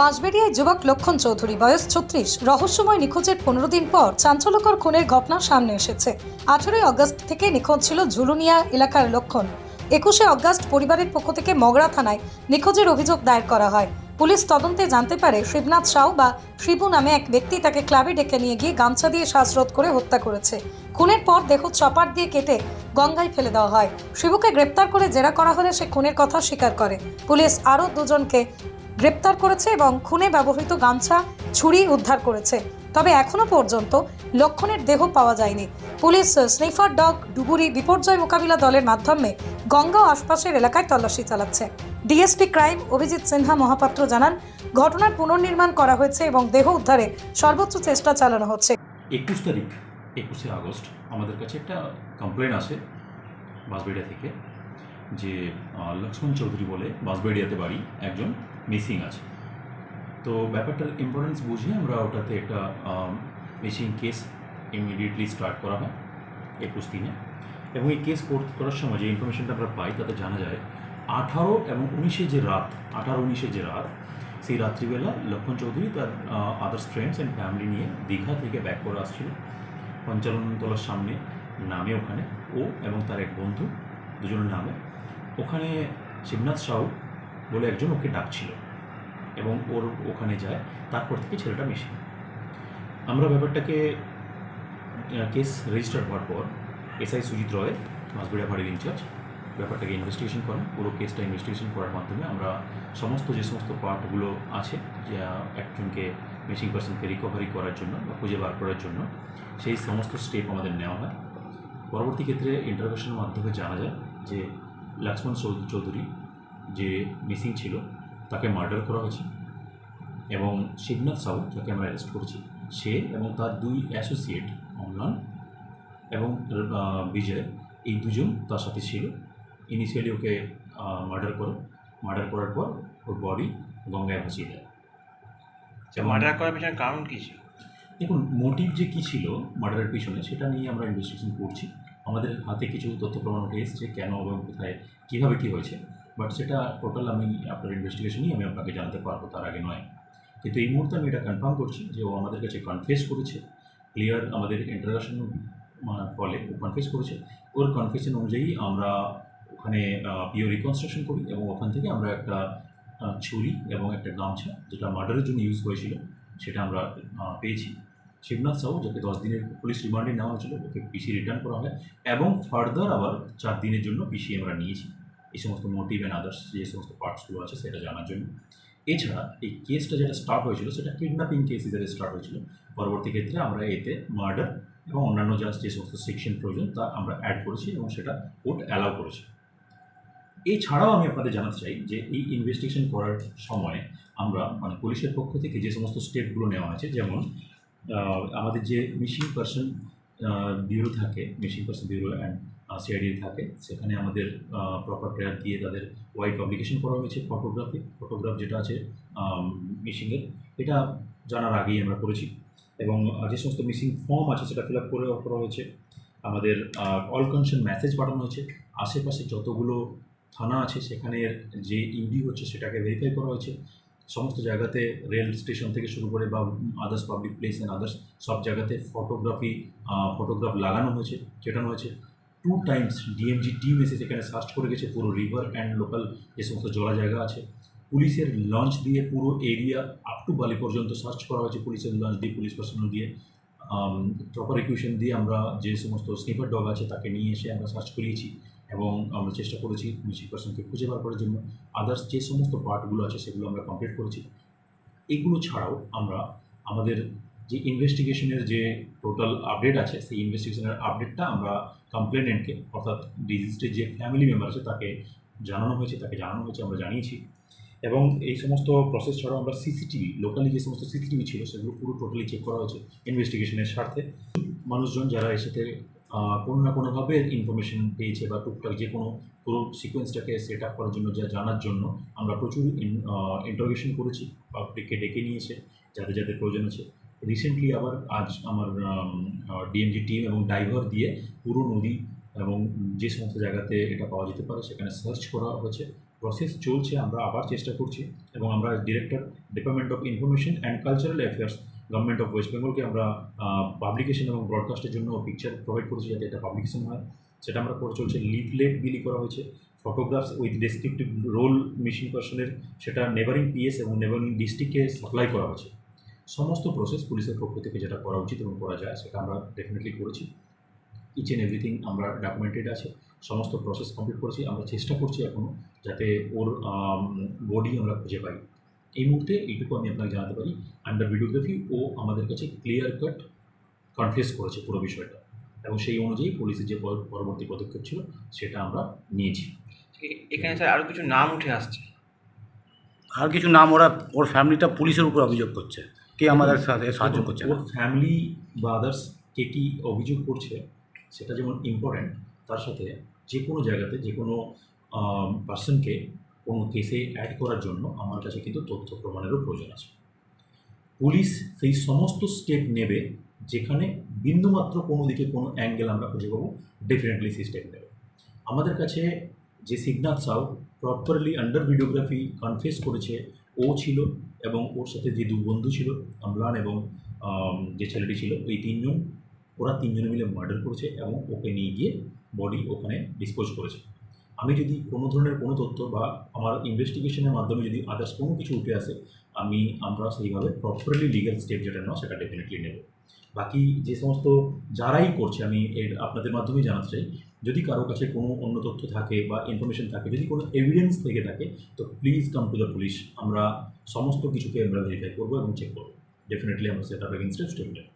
বাঁশবেড়িয়ায় যুবক লক্ষণ চৌধুরী, বয়স ছত্রিশ। রহস্যময় নিখোঁজের পনেরো দিন পর চাঞ্চল্যকর খুনের ঘটনা সামনে এসেছে। আঠেরোই অগস্ট থেকে নিখোঁজ ছিল ঝুলুনিয়া এলাকার লক্ষণ। একুশে অগস্ট পরিবারের পক্ষ থেকে মগরা থানায় নিখোঁজের অভিযোগ দায়ের করা হয়। পুলিশ তদন্তে জানতে পারে, শিবনাথ সাউ বা শিবু নামে এক ব্যক্তি তাকে ক্লাবে ডেকে নিয়ে গিয়ে গামছা দিয়ে শ্বাসরোধ করে হত্যা করেছে। খুনের পর দেহ চপার দিয়ে কেটে গঙ্গায় ফেলে দেওয়া হয়। শিবুকে গ্রেপ্তার করে জেরা করা হলে সে খুনের কথা স্বীকার করে। পুলিশ আরও দুজনকে গ্রেপ্তার করেছে এবং খুনে ব্যবহৃত গামছা ছুরি উদ্ধার করেছে। তবে এখনও পর্যন্ত লক্ষণের দেহ পাওয়া যায়নি। পুলিশ স্নিফার ডগ ডুবুরি বিপর্যয় মোকাবিলা দলের মাধ্যমে গঙ্গা ও আশপাশের এলাকায় তল্লাশি চালাচ্ছে। ডিএসপি ক্রাইম অভিজিৎ সিনহা মহাপাত্র জানান, ঘটনার পুনর্নির্মাণ করা হয়েছে এবং দেহ উদ্ধারে সর্বোচ্চ চেষ্টা চালানো হচ্ছে। একুশ তারিখ, একুশে আগস্ট। আমাদের কাছে একটা কমপ্লেন আসে বাঁশবেড়িয়া থেকে। যে লক্ষ্মণ চৌধুরী বলে বাঁশবেড়িয়াতে বাড়ি একজন মিসিং আছে। তো ব্যাপারটার ইম্পর্টেন্স বুঝে আমরা ওটাতে একটা মিসিং কেস ইমিডিয়েটলি স্টার্ট করা হয় একুশ দিনে। এবং এই কেস করার সময় যে ইনফরমেশনটা আমরা পাই তাতে জানা যায়, আঠারো এবং উনিশে যে রাত, আঠারো উনিশে যে রাত, সেই রাত্রিবেলা লক্ষণ চৌধুরী তার আদার্স ফ্রেন্ডস অ্যান্ড ফ্যামিলি নিয়ে দীঘা থেকে ব্যাক করে আসছিল। পঞ্চাননতলার সামনে নামে ওখানে ও এবং তার এক বন্ধু, দুজনের নামে ওখানে শিবনাথ সাউ বলে একজন ওকে ডাকছিল এবং ওর ওখানে যায়, তারপর থেকে ছেলেটা মিশে। আমরা ব্যাপারটাকে কেস রেজিস্টার হওয়ার পর এসআই সুজিত রয় মাসবেড়িয়া বাড়ির ইনচার্জ, ব্যাপারটাকে ইনভেস্টিগেশন করেন। পুরো কেসটা ইনভেস্টিগেশন করার মাধ্যমে আমরা সমস্ত যে সমস্ত পার্টগুলো আছে, যা একজনকে মিসিং পার্সনকে রিকভারি করার জন্য বা খুঁজে বার করার জন্য, সেই সমস্ত স্টেপ আমাদের নেওয়া হয়। পরবর্তী ক্ষেত্রে ইন্টারভেশনের মাধ্যমে জানা যায় যে লক্ষ্মণ চৌধুরী যে মিসিং ছিল তাকে মার্ডার করা হয়েছে এবং শিবনাথ সাউ যাকে আমরা অ্যারেস্ট করেছি। সে এবং তার দুই অ্যাসোসিয়েট অম্লান এবং বিজয় এই দুজন তার সাথে ছিল। ইনিশিয়ালি ওকে মার্ডার করে। মার্ডার করার পর ওর বডি গঙ্গায় ভাসিয়ে দেয়। মার্ডার করার পিছনে কারণ কী ছিল? দেখুন মোটিভ যে কী ছিল মার্ডারের পিছনে সেটা নিয়ে আমরা ইনভেস্টিগেশন করছি। আমাদের হাতে কিছু তথ্য প্রমাণ উঠে এসেছে কেন এবং কোথায়, কীভাবে কী হয়েছে। বাট সেটা টোটাল আমি আপনার ইনভেস্টিগেশনই আমি আপনাকে জানাতে পারব, তার আগে নয়। কিন্তু এই মুহূর্তে আমি এটা কনফার্ম করছি যে ও আমাদের কাছে কনফেস করেছে ক্লিয়ার আমাদের ইন্টারাকশন ফলে ও কনফেস করেছে। ওর কনফেশন অনুযায়ী আমরা ওখানে পিও রিকনস্ট্রাকশন করি এবং ওখান থেকে আমরা একটা ছুরি এবং একটা গামছা, যেটা মার্ডারের জন্য ইউজ হয়েছিল, সেটা আমরা পেয়েছি। শিবনাথ সাউ যাকে দশ দিনের পুলিশ রিমান্ডে নেওয়া হয়েছিল, ওকে পিসি রিটার্ন করা হয় এবং ফার্দার আবার চার দিনের জন্য পিসি আমরা নিয়েছি। এই সমস্ত মোটিভ অ্যান্ড আদার্স যে সমস্ত পার্টসগুলো আছে সেটা জানার জন্য। এছাড়া এই কেসটা যেটা স্টার্ট হয়েছিল, সেটা কিডন্যাপিং কেস হিসেবে স্টার্ট হয়েছিল। পরবর্তী ক্ষেত্রে আমরা এতে মার্ডার এবং অন্যান্য যা যে সমস্ত সেকশন প্রয়োজন, তা আমরা অ্যাড করেছি এবং সেটা কোর্ট অ্যালাউ করেছে। এছাড়াও আমি আপনাদের জানাতে চাই যে এই ইনভেস্টিগেশন করার সময় আমরা মানে পুলিশের পক্ষ থেকে যে সমস্ত স্টেপগুলো নেওয়া আছে যেমন আমাদের যে মিসিং পার্সন ব্যুরো থাকে missing person bureau and CID থাকে, সেখানে আমাদের প্রপার প্রেয়ার দিয়ে তাদের ওয়াইড পাবলিকেশন করা হয়েছে ফটোগ্রাফি ফটোগ্রাফ যেটা আছে মিসিংয়ের এটা জানার আগেই আমরা করেছি। এবং যে সমস্ত মিসিং ফর্ম আছে সেটা ফিল আপ করে করা হয়েছে। আমাদের অল কনসেন্ট মেসেজ পাঠানো হয়েছে। আশেপাশে যতগুলো থানা আছে, সেখানের যে ইউডি হচ্ছে, সেটাকে ভেরিফাই করা হয়েছে। সমস্ত জায়গাতে রেল স্টেশন থেকে শুরু করে বা others public place and others সব জায়গাতে ফটোগ্রাফি ফটোগ্রাফ লাগানো হয়েছে, চেটানো হয়েছে। টু টাইমস ডিএমজি টিম এসে সেখানে সার্চ করে গেছে, পুরো রিভার অ্যান্ড লোকাল যে সমস্ত জলা জায়গা আছে। পুলিশের লঞ্চ দিয়ে পুরো এরিয়া আপ টু বালি পর্যন্ত সার্চ করা হয়েছে, পুলিশের লঞ্চ দিয়ে, পুলিশ পার্সোনাল দিয়ে। প্রপার ইকুয়েশন দিয়ে আমরা যে সমস্ত স্নিপার ডগ আছে তাকে নিয়ে এসে আমরা সার্চ করিয়েছি। এবং আমরা চেষ্টা করেছি মিসিং পার্সনকে খুঁজে বার করার জন্য। আদার্স যে সমস্ত পার্টগুলো আছে সেগুলো আমরা কমপ্লিট করেছি। এগুলো ছাড়াও আমরা আমাদের যে ইনভেস্টিগেশনের যে টোটাল আপডেট আছে সেই ইনভেস্টিগেশনের আপডেটটা আমরা কমপ্লেনেন্টকে অর্থাৎ ডিজিজের যে ফ্যামিলি মেম্বার আছে তাকে জানানো হয়েছে তাকে জানানো হয়েছে আমরা জানিয়েছি। এবং এই সমস্ত প্রসেস ছাড়াও আমরা সিসিটিভি লোকালি যে সমস্ত সিসিটিভি ছিল সেগুলো পুরো টোটালি চেক করা হয়েছে ইনভেস্টিগেশনের স্বার্থে। মানুষজন যারা এসেতে আহ, কোনো না কোনোভাবে ইনফরমেশন পেয়েছে বা টুকটাক যে কোনো পুরো সিকোয়েন্সটাকে সেট আপ করার জন্য যা জানার জন্য আমরা প্রচুর ইন্টারোগেশন করেছি পাবলিককে ডেকে নিয়েছে, যাদের যাদের প্রয়োজন আছে। রিসেন্টলি আবার আজ আমার ডিএমজি টিম এবং ডাইভার দিয়ে পুরো নদী এবং যে সমস্ত জায়গাতে এটা পাওয়া যেতে পারে সেখানে সার্চ করা হয়েছে। প্রসেস চলছে, আমরা আবার চেষ্টা করছি এবং আমরা director department of information and cultural affairs government of west বেঙ্গলকে আমরা পাবলিকেশন এবং ব্রডকাস্টের জন্য পিকচার প্রোভাইড করেছি যাতে এটা পাবলিকেশন হয়। সেটা আমরা করে চলছে। লিফলেট বিলি করা হয়েছে। Photographs with descriptive roll missing পার্সনের সেটা নেবারিং পিএস এবং নেবারিং ডিস্ট্রিক্টকে সাপ্লাই করা হয়েছে। সমস্ত প্রসেস পুলিশের পক্ষ থেকে যেটা করা উচিত এবং করা যায়, সেটা আমরা ডেফিনেটলি করেছি। ইচ অ্যান্ড এভরিথিং আমরা ডকুমেন্টেড আছে। সমস্ত প্রসেস কমপ্লিট করেছি। আমরা চেষ্টা করছি এখনও যাতে ওর বডি আমরা খুঁজে পাই। এই মুহূর্তে এইটুকু আমি আপনাকে জানাতে পারি। আন্ডার ভিডিওগ্রাফি ও আমাদের কাছে ক্লিয়ার কাট কনফেস করেছে পুরো বিষয়টা। এবং সেই অনুযায়ী পুলিশের যে পরবর্তী পদক্ষেপ ছিল সেটা আমরা নিয়েছি। এখানে স্যার আরও কিছু নাম উঠে আসছে। আর কিছু নাম ওরা ওর ফ্যামিলিটা পুলিশের উপর অভিযোগ করছে। কে আমাদের সাথে সাহায্য করছে ওর ফ্যামিলি বা আদার্স কে কী অভিযোগ করছে সেটা যেমন ইম্পর্ট্যান্ট তার সাথে যে কোনো জায়গাতে যে কোনো পার্সনকে কোনো কেসে অ্যাড করার জন্য আমার কাছে কিন্তু তথ্য প্রমাণেরও প্রয়োজন আছে। পুলিশ সেই সমস্ত স্টেপ নেবে যেখানে বিন্দুমাত্র কোনো দিকে কোনো অ্যাঙ্গেল আমরা খুঁজে পাবো ডেফিনেটলি সেই স্টেপ নেবে। আমাদের কাছে যে Signath Shaw properly under videography confess করেছে, ও ছিল এবং ওর সাথে যে দু বন্ধু ছিল, আমলান এবং যে ছেলেটি ছিল, ওই তিনজন, ওরা তিনজনে মিলে মার্ডার করেছে এবং ওকে নিয়ে গিয়ে বডি ওখানে ডিসপোজ করেছে। আমি যদি কোনো ধরনের কোনো তথ্য বা আমার ইনভেস্টিগেশনের মাধ্যমে যদি আদার্স কোনো কিছু উঠে আসে, আমি, আমরা সেইভাবে প্রপারলি লিগ্যাল স্টেপ যেটা নেওয়া সেটা ডেফিনেটলি নেব। বাকি যে সমস্ত যারাই করছে, আমি এর আপনাদের মাধ্যমেই জানাতে চাই, যদি কারও কাছে কোনো অন্য তথ্য থাকে বা ইনফরমেশন থাকে, যদি কোনো এভিডেন্স থেকে থাকে, তো please come to the police আমরা সমস্ত কিছুকে আমরা ভেরিফাই করব এবং চেক করব। ডেফিনেটলি আমরা সেটা এগেনস্টে স্টেপ নেব